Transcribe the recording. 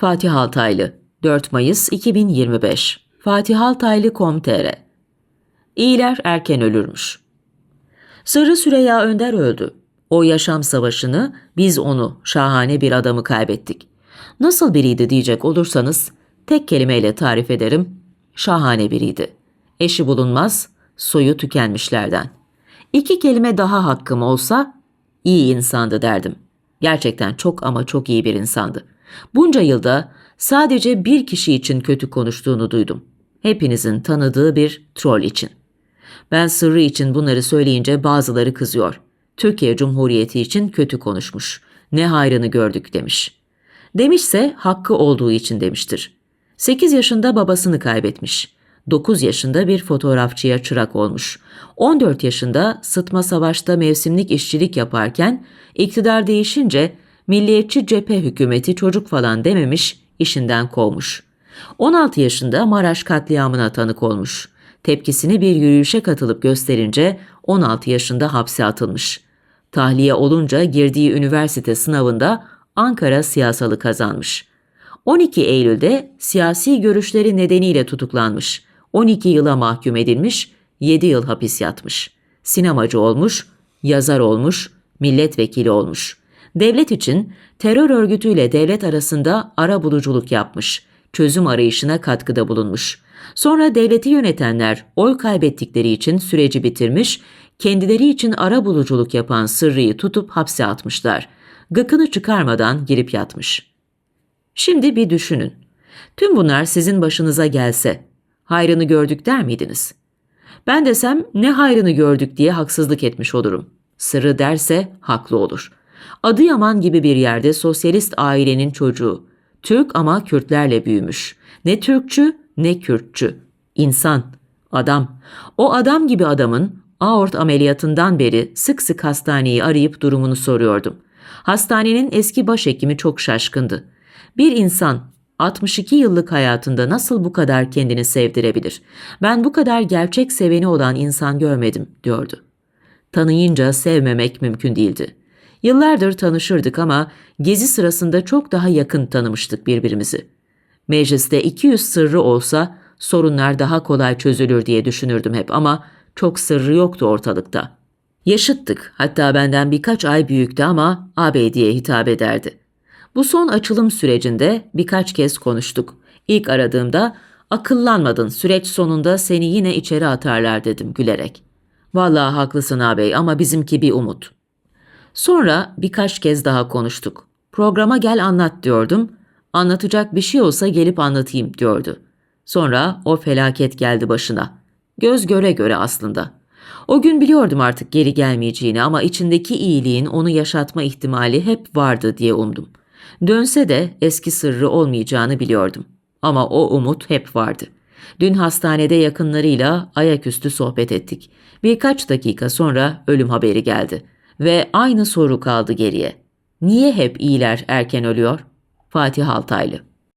Fatih Altaylı 4 Mayıs 2025 Fatih Altaylı.com.tr İyiler erken ölürmüş. Sırrı Süreyya Önder öldü. O yaşam savaşını biz onu, şahane bir adamı kaybettik. Nasıl biriydi diyecek olursanız tek kelimeyle tarif ederim. Şahane biriydi. Eşi bulunmaz, soyu tükenmişlerden. İki kelime daha hakkım olsa iyi insandı derdim. Gerçekten çok ama çok iyi bir insandı. Bunca yılda sadece bir kişi için kötü konuştuğunu duydum. Hepinizin tanıdığı bir troll için. Ben sırrı için bunları söyleyince bazıları kızıyor. Türkiye Cumhuriyeti için kötü konuşmuş. Ne hayrını gördük demiş. Demişse hakkı olduğu için demiştir. 8 yaşında babasını kaybetmiş. 9 yaşında bir fotoğrafçıya çırak olmuş. 14 yaşında sıtma savaşta mevsimlik işçilik yaparken iktidar değişince milliyetçi cephe hükümeti çocuk falan dememiş, işinden kovmuş. 16 yaşında Maraş katliamına tanık olmuş. Tepkisini bir yürüyüşe katılıp gösterince 16 yaşında hapse atılmış. Tahliye olunca girdiği üniversite sınavında Ankara siyasalı kazanmış. 12 Eylül'de siyasi görüşleri nedeniyle tutuklanmış. 12 yıla mahkum edilmiş, 7 yıl hapis yatmış. Sinemacı olmuş, yazar olmuş, milletvekili olmuş. Devlet için terör örgütüyle devlet arasında ara buluculuk yapmış. Çözüm arayışına katkıda bulunmuş. Sonra devleti yönetenler oy kaybettikleri için süreci bitirmiş, kendileri için ara buluculuk yapan Sırrı'yı tutup hapse atmışlar. Gıkını çıkarmadan girip yatmış. Şimdi bir düşünün. Tüm bunlar sizin başınıza gelse, hayrını gördük der miydiniz? Ben desem ne hayrını gördük diye haksızlık etmiş olurum. Sırrı derse haklı olur. Adıyaman gibi bir yerde sosyalist ailenin çocuğu. Türk ama Kürtlerle büyümüş. Ne Türkçü ne Kürtçü. İnsan, adam. O adam gibi adamın aort ameliyatından beri sık sık hastaneyi arayıp durumunu soruyordum. Hastanenin eski başhekimi çok şaşkındı. Bir insan 62 yıllık hayatında nasıl bu kadar kendini sevdirebilir? Ben bu kadar gerçek seveni olan insan görmedim, diyordu. Tanıyınca sevmemek mümkün değildi. Yıllardır tanışırdık ama gezi sırasında çok daha yakın tanımıştık birbirimizi. Mecliste 200 sırrı olsa sorunlar daha kolay çözülür diye düşünürdüm hep ama çok sırrı yoktu ortalıkta. Yaşıttık hatta benden birkaç ay büyüktü ama ağabey diye hitap ederdi. Bu son açılım sürecinde birkaç kez konuştuk. İlk aradığımda akıllanmadın süreç sonunda seni yine içeri atarlar dedim gülerek. Vallahi haklısın ağabey ama bizimki bir umut. Sonra birkaç kez daha konuştuk. Programa gel anlat diyordum. Anlatacak bir şey olsa gelip anlatayım diyordu. Sonra o felaket geldi başına. Göz göre göre aslında. O gün biliyordum artık geri gelmeyeceğini ama içindeki iyiliğin onu yaşatma ihtimali hep vardı diye umdum. Dönse de eski sırrı olmayacağını biliyordum. Ama o umut hep vardı. Dün hastanede yakınlarıyla ayaküstü sohbet ettik. Birkaç dakika sonra ölüm haberi geldi. Ve aynı soru kaldı geriye. Niye hep iyiler erken ölüyor? Fatih Altaylı